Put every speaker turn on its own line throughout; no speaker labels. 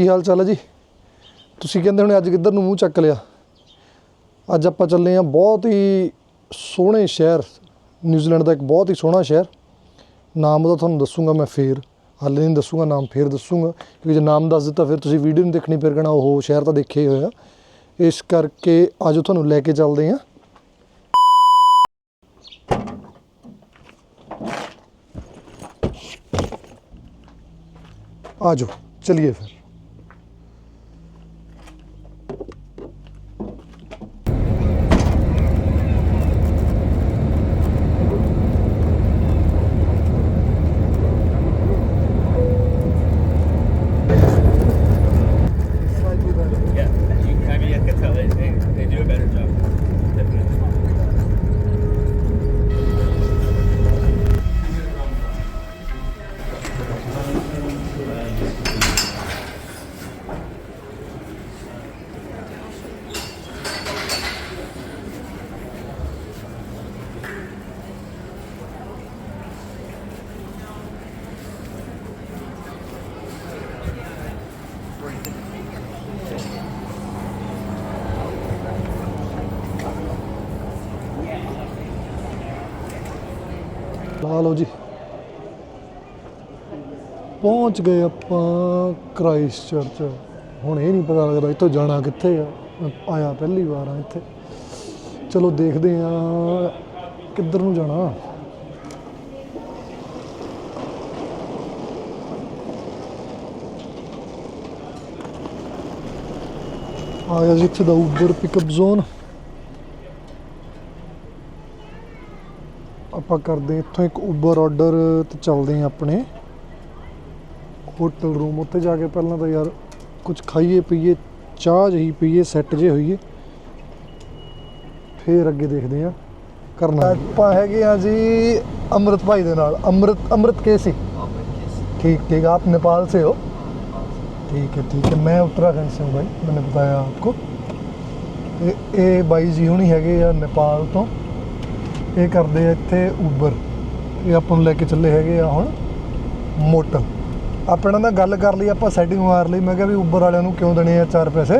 ਕੀ ਹਾਲ ਚਾਲ ਹੈ ਜੀ? ਤੁਸੀਂ ਕਹਿੰਦੇ ਹੋਣੇ ਅੱਜ ਕਿੱਧਰ ਨੂੰ ਮੂੰਹ ਚੱਕ ਲਿਆ? ਅੱਜ ਆਪਾਂ ਚੱਲੇ ਆ ਬਹੁਤ ਹੀ ਸੋਹਣੇ ਸ਼ਹਿਰ, ਨਿਊਜ਼ੀਲੈਂਡ ਦਾ ਇੱਕ ਬਹੁਤ ਹੀ ਸੋਹਣਾ ਸ਼ਹਿਰ। ਨਾਮ ਉਹਦਾ ਤੁਹਾਨੂੰ ਦੱਸੂਗਾ ਮੈਂ ਫੇਰ, ਹਾਲੇ ਨਹੀਂ ਦੱਸੂਗਾ, ਨਾਮ ਫੇਰ ਦੱਸੂਗਾ, ਕਿਉਂਕਿ ਜੇ ਨਾਮ ਦੱਸ ਦਿੱਤਾ ਫਿਰ ਤੁਸੀਂ ਵੀਡੀਓ ਨਹੀਂ ਦੇਖਣੀ, ਫਿਰ ਕਹਣਾ ਉਹ ਸ਼ਹਿਰ ਤਾਂ ਦੇਖਿਆ ਹੀ ਹੋਇਆ। ਇਸ ਕਰਕੇ ਆਜੋ ਤੁਹਾਨੂੰ ਲੈ ਕੇ ਚੱਲਦੇ ਆ ਆਜੋ ਚਲਿए ਫਿਰ। ਲਾ ਲਓ ਜੀ। ਪਹੁੰਚ ਗਏ ਆਪਾਂ ਕ੍ਰਾਈਸਟ ਚਰਚ। ਹੁਣ ਇਹ ਨਹੀਂ ਪਤਾ ਲੱਗਦਾ ਇੱਥੋਂ ਜਾਣਾ ਕਿੱਥੇ ਆ। ਮੈਂ ਆਇਆ ਪਹਿਲੀ ਵਾਰ ਆ ਇੱਥੇ। ਚਲੋ ਦੇਖਦੇ ਆ ਕਿੱਧਰ ਨੂੰ ਜਾਣਾ। ਆ ਗਿਆ ਜੀ ਇੱਥੇ ਦਾ ਉਬਰ ਪਿਕਅਪ ਜ਼ੋਨ ਆਪਾਂ ਕਰਦੇ ਹਾਂ ਇੱਥੋਂ ਇੱਕ ਉਬਰ ਆਰਡਰ ਤੇ ਚੱਲਦੇ ਹਾਂ ਆਪਣੇ ਹੋਟਲ ਰੂਮ ਉੱਥੇ ਜਾ ਕੇ ਪਹਿਲਾਂ ਤਾਂ ਯਾਰ ਕੁਝ ਖਾਈਏ ਪੀਏ ਚਾਹ ਜਿਹੀ ਪੀਏ ਸੈੱਟ ਜੇ ਹੋਈਏ ਫੇਰ ਅੱਗੇ ਦੇਖਦੇ ਹਾਂ ਕਰਨਾ ਆਪਾਂ ਹੈਗੇ ਆ ਜੀ ਅੰਮ੍ਰਿਤ ਭਾਈ ਦੇ ਨਾਲ ਅੰਮ੍ਰਿਤ ਅੰਮ੍ਰਿਤ ਕੇਸੀ ठीक ठीक आप नेपाल से हो ठीक है ठीक है मैं उत्तराखंड से हूँ भाई मैंने बताया आपको ਇਹ ਇਹ ਬਾਈ ਜੀ ਹੁਣੀ ਹੈਗੇ ਆ ਨੇਪਾਲ ਤੋਂ ਇਹ ਕਰਦੇ ਆ ਇੱਥੇ ਉਬਰ ਇਹ ਆਪਾਂ ਨੂੰ ਲੈ ਕੇ ਚੱਲੇ ਹੈਗੇ ਆ ਹੁਣ ਮੋਟਰ ਆਪਾਂ ਇਹਨਾਂ ਨਾਲ ਗੱਲ ਕਰ ਲਈ ਆਪਾਂ ਸੈਟਿੰਗ ਮਾਰ ਲਈ। ਮੈਂ ਕਿਹਾ ਵੀ ਉਬਰ ਵਾਲਿਆਂ ਨੂੰ ਕਿਉਂ ਦੇਣੇ ਆ ਚਾਰ ਪੈਸੇ?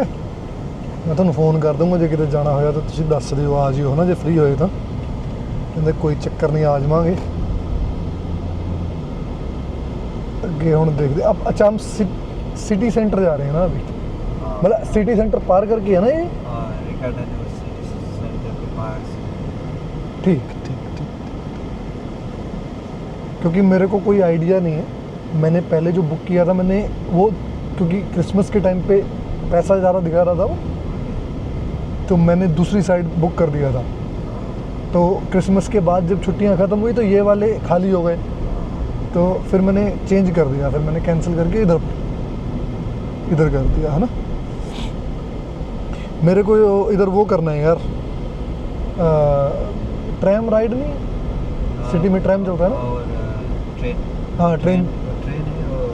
ਮੈਂ ਤੁਹਾਨੂੰ ਫੋਨ ਕਰ ਦੂੰਗਾ ਜੇ ਕਿਤੇ ਜਾਣਾ ਹੋਇਆ ਤਾਂ ਤੁਸੀਂ ਦੱਸ ਦਿਓ ਆ ਜਿਓ ਹਨਾ ਜੇ ਫ੍ਰੀ ਹੋਏ ਤਾਂ। ਕਹਿੰਦੇ ਕੋਈ ਚੱਕਰ ਨਹੀਂ ਆ ਜਾਵਾਂਗੇ। ਅੱਗੇ ਹੁਣ ਦੇਖਦੇ ਆ ਅੱਛਾ ਹਮ ਸਿਟੀ ਸੈਂਟਰ ਜਾ ਰਹੇ ਹਾਂ ਨਾ ਅਭੀ। ਮਤਲਬ ਸਿਟੀ ਸੈਂਟਰ ਪਾਰ ਕਰਕੇ ਹੈ ਨਾ
ਇਹ? ਹਾਂ ਰਿਕਾਰਡ ਹੈ ਸਿਟੀ
ਸੈਂਟਰ ਪਾਰ ਠੀਕ। क्योंकि मेरे को कोई आइडिया नहीं है। मैंने पहले जो बुक किया था मैंने वो क्योंकि क्रिसमस के टाइम पे पैसा ज़्यादा दिखा रहा था वो तो मैंने दूसरी साइड बुक कर दिया था। तो क्रिसमस के बाद जब छुट्टियाँ ख़त्म हुई तो ये वाले खाली हो गए। तो फिर मैंने चेंज कर दिया फिर मैंने कैंसिल करके इधर इधर कर दिया है ना? मेरे को इधर वो करना है यार। ट्रैम राइड नहीं? सिटी में ट्रैम चलता है ना?
ट्रेन
हाँ ट्रेन
ट्रेन है और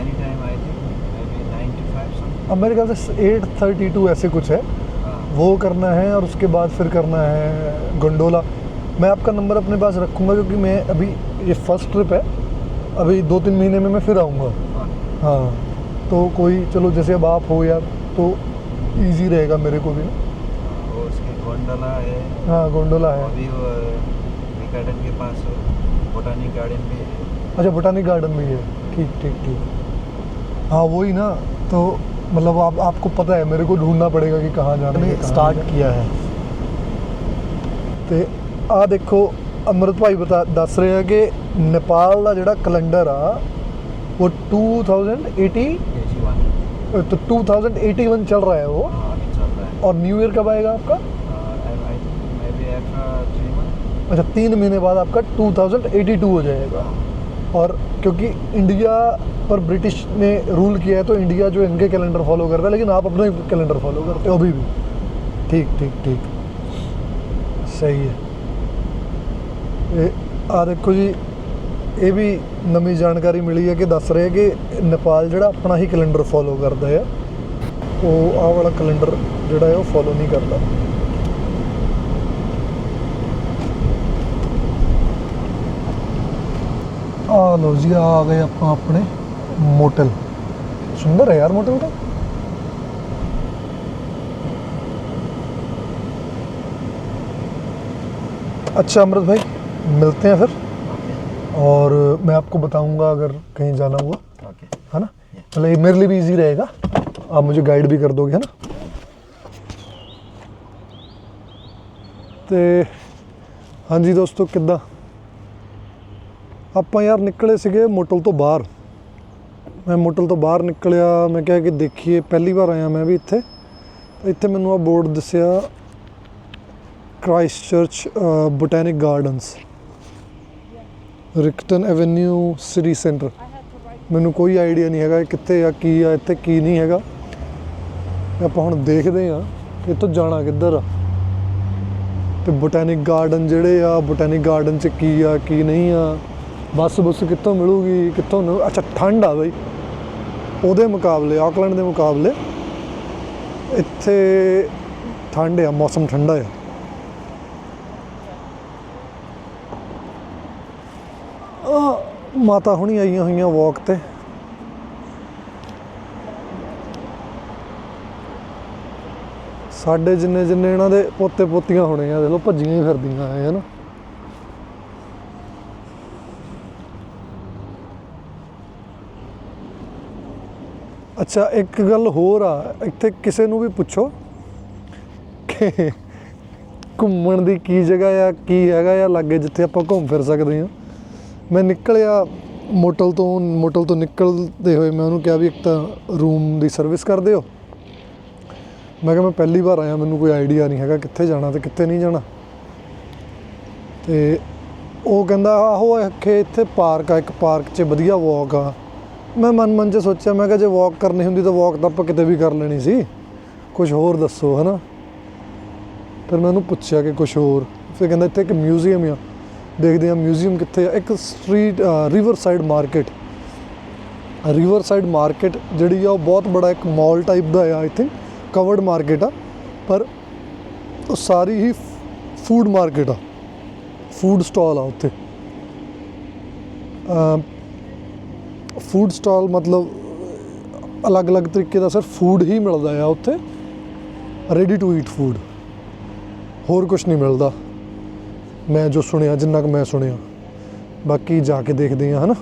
एनी टाइम आई थिंक
अब मेरे ख्याल से एट थर्टी टू ऐसे कुछ है। वो करना है और उसके बाद फिर करना है गंडोला मैं आपका नंबर अपने पास रखूँगा क्योंकि मैं अभी ये फ़र्स्ट ट्रिप है। अभी दो तीन महीने में मैं फिर आऊँगा। हाँ। तो कोई चलो जैसे अब आप हो यार तो इजी रहेगा मेरे को भी।
गोंडोला है।
हाँ गोंडोला है।
अभी वो के पास बोटानिक गार्डन भी है
अच्छा बोटानिक गार्डन भी है ठीक ठीक ठीक हाँ वही ना तो मतलब आप आपको पता है मेरे को ढूंढना पड़ेगा कि कहाँ जाना है स्टार्ट किया है ਤੇ ਆ ਦੇਖੋ ਅਮਰਤ ਭਾਈ ਬਤਾ ਦੱਸ ਰਹੇ ਆ ਕਿ ਨੇਪਾਲ ਦਾ ਜਿਹੜਾ ਕੈਲੰਡਰ ਆ ਉਹ 2080
के जी वन
अ, तो 2081 चल रहा है वो
अभी चल रहा है
और न्यू ईयर कब आएगा आपका अच्छा तीन महीने बाद आपका 2082 हो जाएगा और क्योंकि इंडिया पर ब्रिटिश ने रूल किया है तो इंडिया जो है इनके कैलेंडर फॉलो करता है लेकिन आप अपना ही कैलेंडर फॉलो करते हो अभी भी ठीक ठीक ठीक सही है ਇਹ ਆ ਦੇਖੋ ਜੀ ਇਹ ਵੀ ਨਵੀਂ ਜਾਣਕਾਰੀ ਮਿਲੀ ਹੈ ਕਿ ਦੱਸ ਰਹੇ ਕਿ ਨੇਪਾਲ ਜਿਹੜਾ ਆਪਣਾ ਹੀ ਕੈਲੰਡਰ ਫੋਲੋ ਕਰਦਾ ਹੈ ਉਹ ਆਹ ਵਾਲਾ ਕੈਲੰਡਰ ਜਿਹੜਾ ਹੈ ਉਹ ਫੋਲੋ ਨਹੀਂ ਕਰਦਾ ਆ ਲਓ ਜੀ ਆ ਗਏ ਆਪਾਂ ਆਪਣੇ मोटल सुंदर है यार मोटल तो अच्छा अमृत भाई मिलते हैं फिर
Okay.
और मैं आपको बताऊंगा अगर कहीं जाना हुआ
Okay.
है ना मतलब ये मेरे लिए भी इजी रहेगा आप मुझे गाइड भी कर दोगे है ना ਤੇ ਹਾਂਜੀ ਦੋਸਤੋ ਕਿੱਦਾਂ ਆਪਾਂ ਯਾਰ ਨਿਕਲੇ ਸੀਗੇ ਮੋਟਲ ਤੋਂ ਬਾਹਰ। ਮੈਂ ਮੋਟਲ ਤੋਂ ਬਾਹਰ ਨਿਕਲਿਆ, ਮੈਂ ਕਿਹਾ ਕਿ ਦੇਖੀਏ, ਪਹਿਲੀ ਵਾਰ ਆਇਆ ਮੈਂ ਵੀ ਇੱਥੇ। ਇੱਥੇ ਮੈਨੂੰ ਆ ਬੋਰਡ ਦੱਸਿਆ Christchurch botanic gardens Riccarton avenue city centre ਮੈਨੂੰ ਕੋਈ ਆਈਡੀਆ ਨਹੀਂ ਹੈਗਾ ਕਿੱਥੇ ਆ, ਕੀ ਆ, ਇੱਥੇ ਕੀ ਨਹੀਂ ਹੈਗਾ। ਆਪਾਂ ਹੁਣ ਦੇਖਦੇ ਆ ਇੱਥੋਂ ਜਾਣਾ ਕਿੱਧਰ ਆ। ਤੇ ਬੋਟੈਨਿਕ ਗਾਰਡਨ ਜਿਹੜੇ ਆ ਬੋਟੈਨਿਕ ਗਾਰਡਨ ਚ ਕੀ ਆ, ਕੀ ਨਹੀਂ ਆ। ਬੱਸ ਬੁੱਸ ਕਿੱਥੋਂ ਮਿਲੂਗੀ, ਕਿੱਥੋਂ ਨੂੰ, ਅੱਛਾ, ਠੰਡ ਆ ਬਈ। ਉਹਦੇ ਮੁਕਾਬਲੇ, ਆਕਲੈਂਡ ਦੇ ਮੁਕਾਬਲੇ ਇੱਥੇ ਠੰਡ ਆ, ਮੌਸਮ ਠੰਡਾ ਆ। ਮਾਤਾ ਹੁਣੀ ਆਈਆਂ ਹੋਈਆਂ ਵਾਕ ਤੇ। ਸਾਡੇ ਜਿੰਨੇ ਜਿੰਨੇ ਇਹਨਾਂ ਦੇ ਪੋਤੇ ਪੋਤੀਆਂ ਹੋਣੇ ਆ, ਦੇਖ ਲਓ, ਭੱਜੀਆਂ ਹੀ ਫਿਰਦੀਆਂ ਐ ਹਨ। ਅੱਛਾ, ਇੱਕ ਗੱਲ ਹੋਰ ਆ, ਇੱਥੇ ਕਿਸੇ ਨੂੰ ਵੀ ਪੁੱਛੋ ਕਿ ਘੁੰਮਣ ਦੀ ਕੀ ਜਗ੍ਹਾ ਆ, ਕੀ ਹੈਗਾ ਆ ਲਾਗੇ ਜਿੱਥੇ ਆਪਾਂ ਘੁੰਮ ਫਿਰ ਸਕਦੇ ਹਾਂ। ਮੈਂ ਨਿਕਲਿਆ ਮੋਟਲ ਤੋਂ ਮੋਟਲ ਤੋਂ ਨਿਕਲਦੇ ਹੋਏ ਮੈਂ ਉਹਨੂੰ ਕਿਹਾ ਵੀ ਇੱਕ ਤਾਂ ਰੂਮ ਦੀ ਸਰਵਿਸ ਕਰ ਦਿਓ। ਮੈਂ ਕਿਹਾ ਮੈਂ ਪਹਿਲੀ ਵਾਰ ਆਇਆ, ਮੈਨੂੰ ਕੋਈ ਆਈਡੀਆ ਨਹੀਂ ਹੈਗਾ ਕਿੱਥੇ ਜਾਣਾ ਤੇ ਕਿੱਥੇ ਨਹੀਂ ਜਾਣਾ। ਤੇ ਉਹ ਕਹਿੰਦਾ, ਆਹੋ ਇੱਥੇ ਇੱਥੇ ਪਾਰਕ ਆ, ਇੱਕ ਪਾਰਕ 'ਚ ਵਧੀਆ ਵਾਕ ਆ। ਮੈਂ ਮਨ ਮਨ 'ਚ ਸੋਚਿਆ, ਮੈਂ ਕਿਹਾ ਜੇ ਵਾਕ ਕਰਨੀ ਹੁੰਦੀ ਤਾਂ ਵਾਕ ਤਾਂ ਆਪਾਂ ਕਿਤੇ ਵੀ ਕਰ ਲੈਣੀ ਸੀ। ਕੁਝ ਹੋਰ ਦੱਸੋ, ਹਨਾ? ਫਿਰ ਮੈਂ ਉਹਨੂੰ ਪੁੱਛਿਆ ਕਿ ਕੁਝ ਹੋਰ। ਫਿਰ ਕਹਿੰਦਾ, ਇੱਥੇ ਇੱਕ ਮਿਊਜ਼ੀਅਮ ਆ। ਦੇਖਦੇ ਆ ਮਿਊਜ਼ੀਅਮ ਕਿੱਥੇ ਆ? ਇੱਕ street riverside market riverside market ਜਿਹੜੀ ਆ, ਉਹ ਬਹੁਤ ਬੜਾ ਇੱਕ ਮਾਲ ਟਾਈਪ ਦਾ ਆ ਆਈ ਥਿੰਕ ਕਵਰਡ ਮਾਰਕੀਟ ਆ। ਪਰ ਉਹ ਸਾਰੀ ਹੀ ਫੂਡ ਮਾਰਕੀਟ ਆ। ਫੂਡ ਸਟਾਲ ਆ ਉੱਥੇ। ਫੂਡ ਸਟਾਲ ਮਤਲਬ ਅਲੱਗ-ਅਲੱਗ ਤਰੀਕੇ ਦਾ ਸਰ ਫੂਡ ਹੀ ਮਿਲਦਾ ਆ ਉੱਥੇ। ਰੈਡੀ ਟੂ ਈਟ ਫੂਡ ਹੋਰ ਕੁਝ ਨਹੀਂ ਮਿਲਦਾ। ਮੈਂ ਜੋ ਸੁਣਿਆ, ਜਿੰਨਾ ਕੁ ਮੈਂ ਸੁਣਿਆ। ਬਾਕੀ ਜਾ ਕੇ ਦੇਖਦੇ ਆ, ਹਨਾ?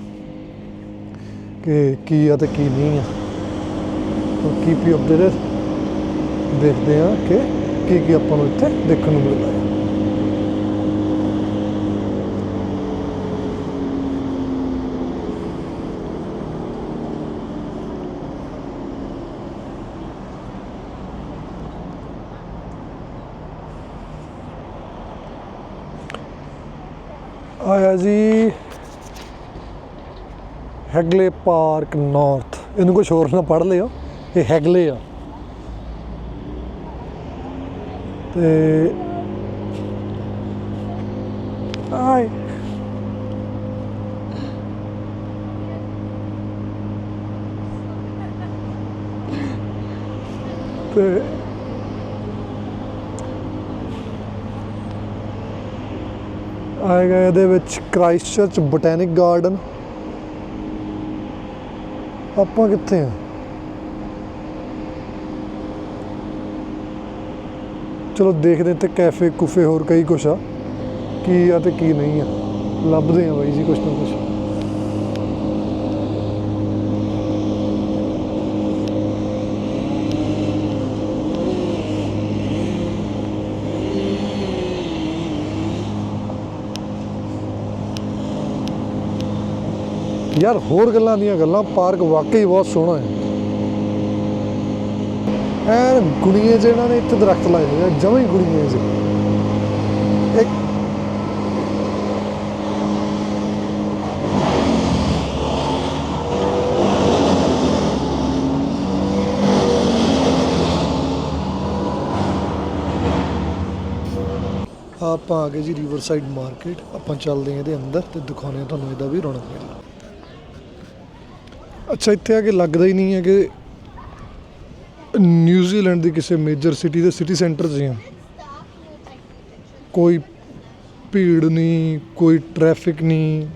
ਕਿ ਕੀ ਆ ਤੇ ਕੀ ਨਹੀਂ ਆ। ਤਾਂ ਕੀਪ ਯੂ ਅਪਡੇਟਡ ਦੇਖਦੇ ਆ ਕਿ ਕੀ ਕੀ ਆਪਾਂ ਨੂੰ ਇੱਥੇ ਦੇਖਣ ਨੂੰ ਮਿਲਦਾ ਹੈ ਆਇਆ ਜੀ ਹੈਗਲੇ ਪਾਰਕ ਨਾਰਥ। ਇਹਨੂੰ ਕੁਝ ਹੋਰ ਨਾ ਪੜ੍ਹ ਲਿਓ। ਇਹ ਹੈਗਲੇ ਆ। ਤੇ ਆਏ। ਤੇ ਆਏਗਾ ਇਹਦੇ ਵਿੱਚ ਕ੍ਰਾਈਸਟ ਚਰਚ ਬੋਟੈਨਿਕ ਗਾਰਡਨ ਆਪਾਂ ਕਿੱਥੇ ਆ? ਚਲੋ ਦੇਖਦੇ ਤੇ ਕੈਫੇ ਕੁਫੇ ਹੋਰ ਕਈ ਕੁਛ ਆ। ਕੀ ਆ ਤੇ ਕੀ ਨਹੀਂ ਆ। ਲੱਭਦੇ ਆ ਬਾਈ ਜੀ ਕੁਛ ਨਾ ਕੁਛ। ਯਾਰ ਹੋਰ ਗੱਲਾਂ ਦੀਆਂ ਗੱਲਾਂ, ਪਾਰਕ ਵਾਕਈ ਬਹੁਤ ਸੋਹਣਾ ਹੈ। ਐਨ ਗੁਣੀਏ ਜਿਹੇ ਇਹਨਾਂ ਨੇ ਇੱਥੇ ਦਰਖਤ ਲਾਏ ਹੋਏ ਆ, ਜਮਾਂ ਹੀ ਗੁਣੀਏ ਜਿਹੇ ਇੱਕ ਆਪਾਂ ਆ ਗਏ ਜੀ ਰਿਵਰਸਾਈਡ ਮਾਰਕੀਟ ਆਪਾਂ ਚੱਲਦੇ ਹਾਂ ਇਹਦੇ ਅੰਦਰ ਤੇ ਦਿਖਾਉਂਦੇ ਹਾਂ ਤੁਹਾਨੂੰ ਇਹਦਾ ਵੀ ਰੌਣਕ ਮੇਲਾ। ਅੱਛਾ, ਇੱਥੇ ਆ ਕੇ ਲੱਗਦਾ ਹੀ ਨਹੀਂ ਹੈ ਕਿ ਨਿਊਜ਼ੀਲੈਂਡ ਦੀ ਕਿਸੇ ਮੇਜਰ ਸਿਟੀ ਦੇ ਸਿਟੀ ਸੈਂਟਰ 'ਚ ਹੀ ਆ। ਕੋਈ ਭੀੜ ਨਹੀਂ, ਕੋਈ ਟ੍ਰੈਫਿਕ ਨਹੀਂ,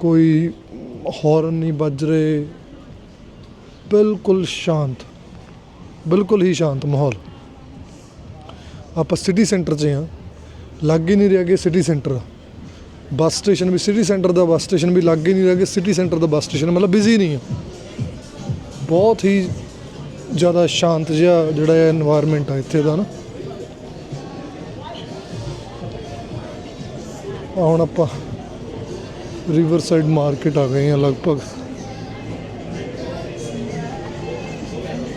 ਕੋਈ ਹੌਰਨ ਨਹੀਂ ਵੱਜ ਰਹੇ। ਬਿਲਕੁਲ ਸ਼ਾਂਤ, ਬਿਲਕੁਲ ਹੀ ਸ਼ਾਂਤ ਮਾਹੌਲ। ਆਪਾਂ ਸਿਟੀ ਸੈਂਟਰ 'ਚ ਹਾਂ ਲੱਗ ਹੀ ਨਹੀਂ ਰਿਹਾ ਕਿ ਸਿਟੀ ਸੈਂਟਰ ਆ। ਬੱਸ ਸਟੇਸ਼ਨ ਵੀ ਸਿਟੀ ਸੈਂਟਰ ਦਾ ਬੱਸ ਸਟੇਸ਼ਨ ਵੀ ਲੱਗੇ ਨਹੀਂ ਲੱਗੇ ਸਿਟੀ ਸੈਂਟਰ ਦਾ ਬੱਸ ਸਟੇਸ਼ਨ, ਮਤਲਬ ਬਿਜ਼ੀ ਨਹੀਂ ਹੈ। ਬਹੁਤ ਹੀ ਜ਼ਿਆਦਾ ਸ਼ਾਂਤ ਜਿਹਾ ਜਿਹੜਾ এনवायरमेंट ਆ ਇੱਥੇ ਦਾ ਨਾ। ਹੁਣ ਆਪਾਂ ਰਿਵਰ ਸਾਈਡ ਮਾਰਕੀਟ ਆ ਗਏ ਹਾਂ ਲਗਭਗ।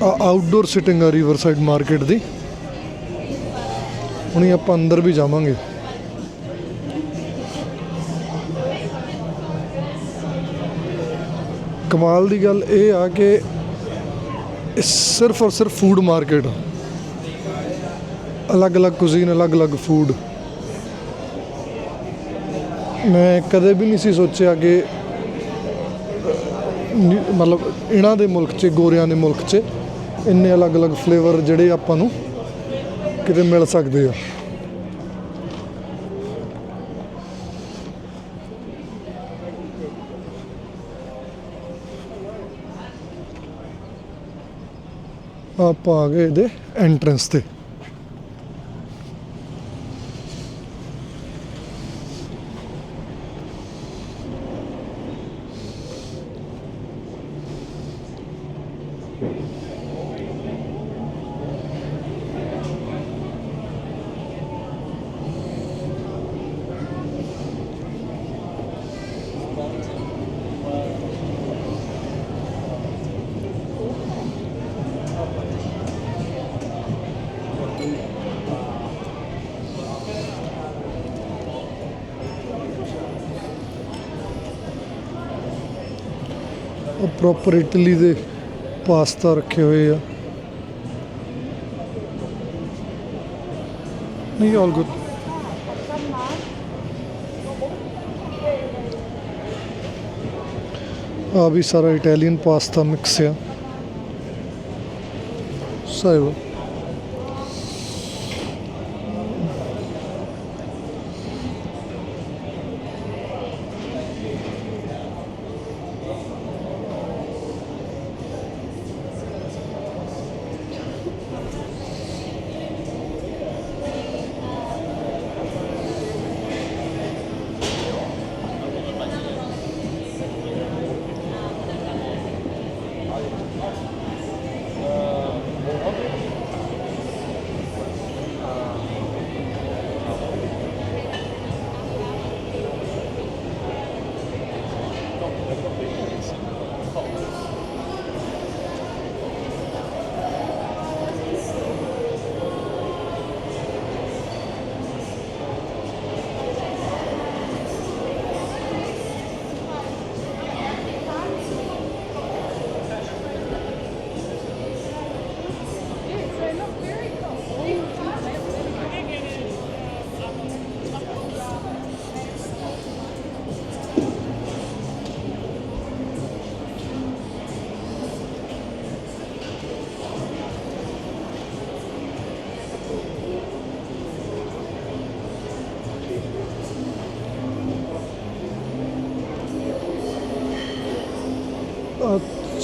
ਆਊਟਡੋਰ ਸਿਟਿੰਗ ਆ ਰਿਵਰ ਸਾਈਡ ਮਾਰਕੀਟ ਦੀ। ਹੁਣੀ ਆਪਾਂ ਅੰਦਰ ਵੀ ਜਾਵਾਂਗੇ। ਕਮਾਲ ਦੀ ਗੱਲ ਇਹ ਆ ਕਿ ਸਿਰਫ ਔਰ ਸਿਰਫ ਫੂਡ ਮਾਰਕੀਟ ਅਲੱਗ-ਅਲੱਗ ਕੁਜ਼ੀਨ ਅਲੱਗ-ਅਲੱਗ ਫੂਡ ਮੈਂ ਕਦੇ ਵੀ ਨਹੀਂ ਸੀ ਸੋਚਿਆ ਕਿ ਮਤਲਬ ਇਹਨਾਂ ਦੇ ਮੁਲਕ 'ਚ, ਗੋਰਿਆਂ ਦੇ ਮੁਲਕ 'ਚ ਇੰਨੇ ਅਲੱਗ-ਅਲੱਗ ਫਲੇਵਰ ਜਿਹੜੇ ਆਪਾਂ ਨੂੰ ਕਿਤੇ ਮਿਲ ਸਕਦੇ ਆ। ਆਪਾਂ ਆ ਗਏ ਇਹਦੇ ਐਂਟਰੈਂਸ ਤੇ। ਪ੍ਰੋਪਰ ਇਟਲੀ ਦੇ ਪਾਸਤਾ ਰੱਖੇ ਹੋਏ ਆ। ਨਹੀਂ ਆਲ ਗੁੱਡ ਆ ਵੀ ਸਾਰਾ ਇਟਾਲੀਅਨ ਪਾਸਤਾ ਮਿਕਸ ਆ। ਸਹੀ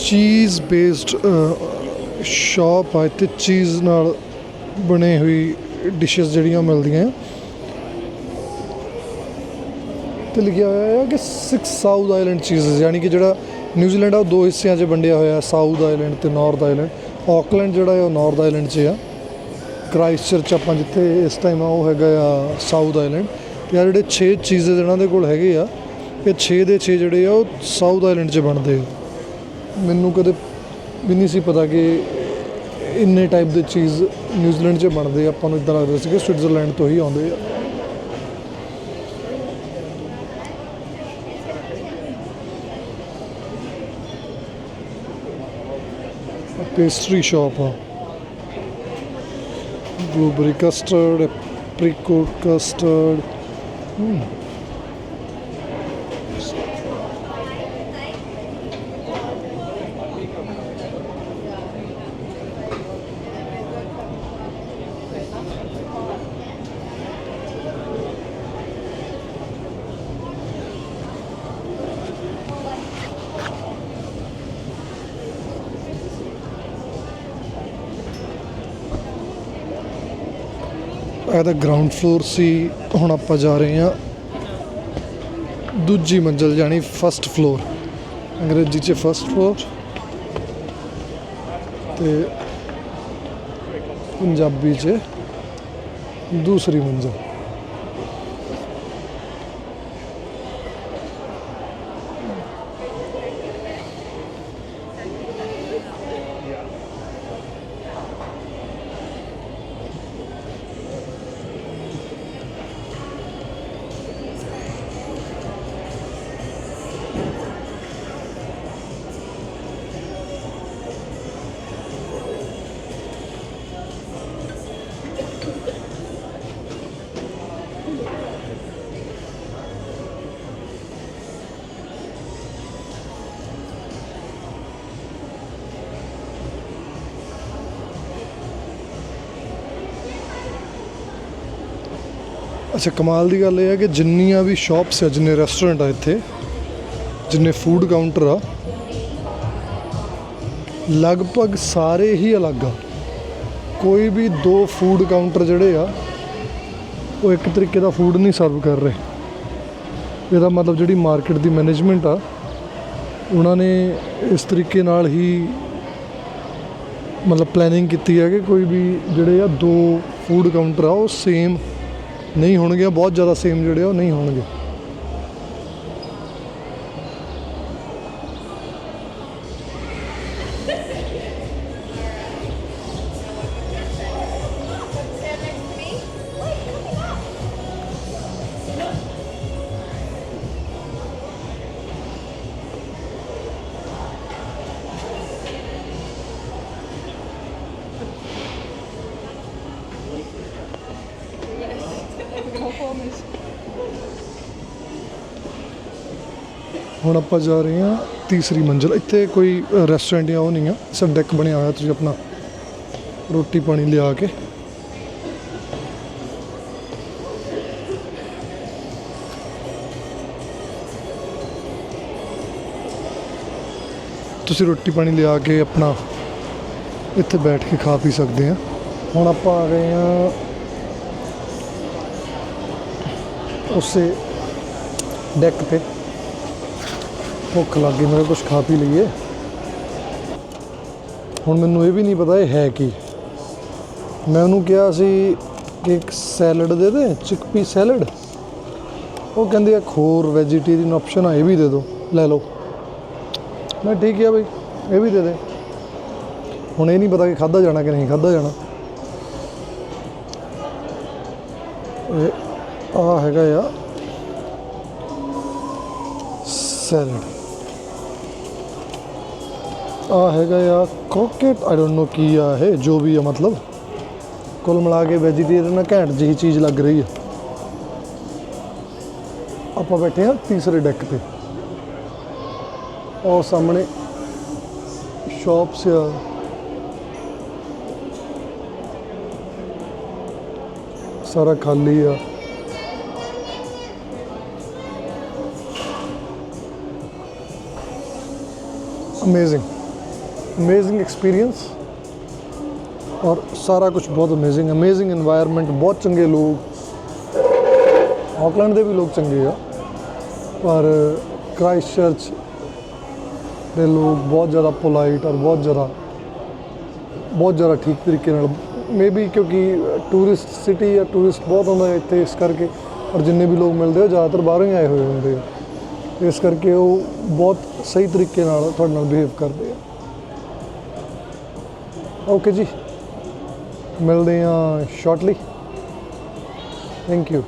ਚੀਜ਼ ਬੇਸਡ ਸ਼ਾਪ ਆ ਤੇ ਚੀਜ਼ ਨਾਲ ਬਣੇ ਹੋਈ ਡਿਸ਼ਸ ਜਿਹੜੀਆਂ ਮਿਲਦੀਆਂ। ਆ। ਤੇ ਲਿਖਿਆ ਹੋਇਆ ਹੈ ਕਿ 6 ਸਾਊਥ ਆਈਲੈਂਡ ਚੀਜ਼ਸ ਯਾਨੀ ਕਿ ਜਿਹੜਾ ਨਿਊਜ਼ੀਲੈਂਡ ਆ, ਉਹ ਦੋ ਹਿੱਸਿਆਂ 'ਚ ਵੰਡਿਆ ਹੋਇਆ ਸਾਊਥ ਆਈਲੈਂਡ ਤੇ ਨਾਰਥ ਆਈਲੈਂਡ। ਆਕਲੈਂਡ ਜਿਹੜਾ ਹੈ, ਉਹ ਨਾਰਥ ਆਈਲੈਂਡ 'ਚ ਆ। ਕ੍ਰਾਈਸਟ ਚਰਚ ਆਪਾਂ ਜਿੱਥੇ ਇਸ ਟਾਈਮ ਆ, ਉਹ ਹੈਗਾ ਆ ਸਾਊਥ ਆਈਲੈਂਡ। ਤੇ ਆ ਜਿਹੜੇ 6 ਚੀਜ਼ਸ ਇਹਨਾਂ ਦੇ ਕੋਲ ਹੈਗੇ ਆ, ਇਹ 6 ਦੇ 6 ਜਿਹੜੇ ਆ, ਉਹ ਸਾਊਥ ਆਈਲੈਂਡ 'ਚ ਬਣਦੇ ਆ। ਮੈਨੂੰ ਕਦੇ ਵੀ ਨਹੀਂ ਸੀ ਪਤਾ ਕਿ ਇੰਨੇ ਟਾਈਪ ਦੇ ਚੀਜ਼ ਨਿਊਜ਼ੀਲੈਂਡ 'ਚ ਬਣਦੇ ਆਪਾਂ ਨੂੰ ਇਦਾਂ ਲੱਗਦਾ ਸੀ ਕਿ ਸਵਿਟਜ਼ਰਲੈਂਡ ਤੋਂ ਹੀ ਆਉਂਦੇ ਆ। ਪੇਸਟਰੀ ਸ਼ਾਪ ਆ ਬਲੂਬਰੀ ਕਸਟਰਡ ਐਪਰੀਕੋਟ ਕਸਟਰਡ ਇਹਦਾ ਗਰਾਊਂਡ ਫਲੋਰ ਸੀ, ਹੁਣ ਆਪਾਂ ਜਾ ਰਹੇ ਹਾਂ ਦੂਜੀ ਮੰਜ਼ਲ ਜਾਨੀ ਫਸਟ ਫਲੋਰ ਅੰਗਰੇਜ਼ੀ 'ਚ ਫਸਟ ਫਲੋਰ ਤੇ ਪੰਜਾਬੀ 'ਚ ਦੂਸਰੀ ਮੰਜ਼ਲ। ਅੱਛਾ, ਕਮਾਲ ਦੀ ਗੱਲ ਇਹ ਹੈ ਕਿ ਜਿੰਨੀਆਂ ਵੀ ਸ਼ਾਪਸ ਆ, ਜਿੰਨੇ ਰੈਸਟੋਰੈਂਟ ਆ ਇੱਥੇ, ਜਿੰਨੇ ਫੂਡ ਕਾਊਂਟਰ ਆ, ਲਗਭਗ ਸਾਰੇ ਹੀ ਅਲੱਗ ਆ। ਕੋਈ ਵੀ ਦੋ ਫੂਡ ਕਾਊਂਟਰ ਜਿਹੜੇ ਆ, ਉਹ ਇੱਕ ਤਰੀਕੇ ਦਾ ਫੂਡ ਨਹੀਂ ਸਰਵ ਕਰ ਰਹੇ। ਇਹਦਾ ਮਤਲਬ ਜਿਹੜੀ ਮਾਰਕੀਟ ਦੀ ਮੈਨੇਜਮੈਂਟ ਆ, ਉਹਨਾਂ ਨੇ ਇਸ ਤਰੀਕੇ ਨਾਲ ਹੀ ਮਤਲਬ ਪਲੈਨਿੰਗ ਕੀਤੀ ਹੈ ਕਿ ਕੋਈ ਵੀ ਜਿਹੜੇ ਆ ਦੋ ਫੂਡ ਕਾਊਂਟਰ ਆ, ਉਹ ਸੇਮ ਨਹੀਂ ਹੋਣਗੇ ਬਹੁਤ ਜ਼ਿਆਦਾ ਸੇਮ ਜਿਹੜੇ ਆ ਉਹ ਨਹੀਂ ਹੋਣਗੇ। ਹੁਣ ਆਪਾਂ ਜਾ ਰਹੇ ਹਾਂ ਤੀਸਰੀ ਮੰਜ਼ਿਲ। ਇੱਥੇ ਕੋਈ ਰੈਸਟੋਰੈਂਟ ਜਾਂ ਉਹ ਨਹੀਂ ਆ। ਸਿਰਫ ਡੈਕ ਬਣਿਆ ਹੋਇਆ, ਤੁਸੀਂ ਆਪਣਾ ਰੋਟੀ ਪਾਣੀ ਲਿਆ ਕੇ। ਤੁਸੀਂ ਰੋਟੀ ਪਾਣੀ ਲਿਆ ਕੇ ਆਪਣਾ ਇੱਥੇ ਬੈਠ ਕੇ ਖਾ ਪੀ ਸਕਦੇ ਆ ਹੁਣ ਆਪਾਂ ਆ ਗਏ ਆ ਉਸੇ ਡੈਕ ਤੇ। ਭੁੱਖ ਲੱਗ ਗਈ ਮੇਰੇ ਕੁਝ ਖਾ ਪੀ ਲਈਏ। ਹੁਣ ਮੈਨੂੰ ਇਹ ਵੀ ਨਹੀਂ ਪਤਾ ਇਹ ਹੈ ਕੀ। ਮੈਂ ਉਹਨੂੰ ਕਿਹਾ ਸੀ ਕਿ ਇੱਕ ਸੈਲਡ ਦੇ ਦੇ, ਚਿਕਪੀ ਸੈਲਡ। ਉਹ ਕਹਿੰਦੇ ਆ, ਖੋਰ, ਵੈਜੀਟੇਰੀਅਨ ਆਪਸ਼ਨ ਆ, ਇਹ ਵੀ ਦੇ ਦਿਓ ਲੈ ਲਓ। ਮੈਂ ਠੀਕ ਹੈ ਬਈ, ਇਹ ਵੀ ਦੇ ਦੇ। ਹੁਣ ਇਹ ਨਹੀਂ ਪਤਾ ਕਿ ਖਾਦਾ ਜਾਣਾ ਕਿ ਨਹੀਂ ਖਾਦਾ ਜਾਣਾ। ਇਹ ਆ ਹੈਗਾ ਆ ਸੈਲਡ। ਆ ਹੈਗਾ ਆ ਕ੍ਰੋਕੇਟ ਆਈ ਡੋਨਟ ਨੋ ਕੀ ਆ ਇਹ, ਜੋ ਵੀ ਆ ਮਤਲਬ। ਕੁੱਲ ਮਿਲਾ ਕੇ ਵੈਜੀਟੇਰੀਅਨ ਨਾਲ ਘੈਂਟ ਜਿਹੀ ਚੀਜ਼ ਲੱਗ ਰਹੀ ਆ। ਆਪਾਂ ਬੈਠੇ ਹਾਂ ਤੀਸਰੇ ਡੈਕ ਤੇ। ਔਰ ਸਾਹਮਣੇ ਸ਼ਾਪਸ ਆ। ਸਾਰਾ ਖਾਲੀ ਆ। ਅਮੇਜ਼ਿੰਗ ਅਮੇਜ਼ਿੰਗ ਐਕਸਪੀਰੀਅੰਸ ਔਰ ਸਾਰਾ ਕੁਝ ਬਹੁਤ ਅਮੇਜ਼ਿੰਗ ਅਮੇਜ਼ਿੰਗ এনवायरमेंट ਬਹੁਤ ਚੰਗੇ ਲੋਕ ਆਕਲੈਂਡ ਦੇ ਵੀ ਲੋਕ ਚੰਗੇ ਆ ਪਰ ਕ੍ਰਾਈਸਟ ਚਰਚ ਦੇ ਲੋਕ ਬਹੁਤ ਜ਼ਿਆਦਾ ਪੋਲਾਈਟ ਔਰ ਬਹੁਤ ਜ਼ਿਆਦਾ ਬਹੁਤ ਜ਼ਿਆਦਾ ਠੀਕ ਤਰੀਕੇ ਨਾਲ ਮੇਬੀ ਕਿਉਂਕਿ ਟੂਰਿਸਟ ਸਿਟੀ ਆ ਟੂਰਿਸਟ ਬਹੁਤ ਹੁੰਦਾ ਇੱਥੇ ਇਸ ਕਰਕੇ ਔਰ ਜਿੰਨੇ ਵੀ ਲੋਕ ਮਿਲਦੇ ਆ ਜ਼ਿਆਦਾਤਰ ਬਾਹਰੋਂ ਹੀ ਆਏ ਹੋਏ ਹੁੰਦੇ ਆ ਇਸ ਕਰਕੇ ਉਹ ਬਹੁਤ ਸਹੀ ਤਰੀਕੇ ਨਾਲ ਤੁਹਾਡੇ ਨਾਲ ਬਿਹੇਵ ਕਰਦੇ ਆ ਓਕੇ ਜੀ ਮਿਲਦੇ ਆ ਸ਼ਾਰਟਲੀ ਥੈਂਕ ਯੂ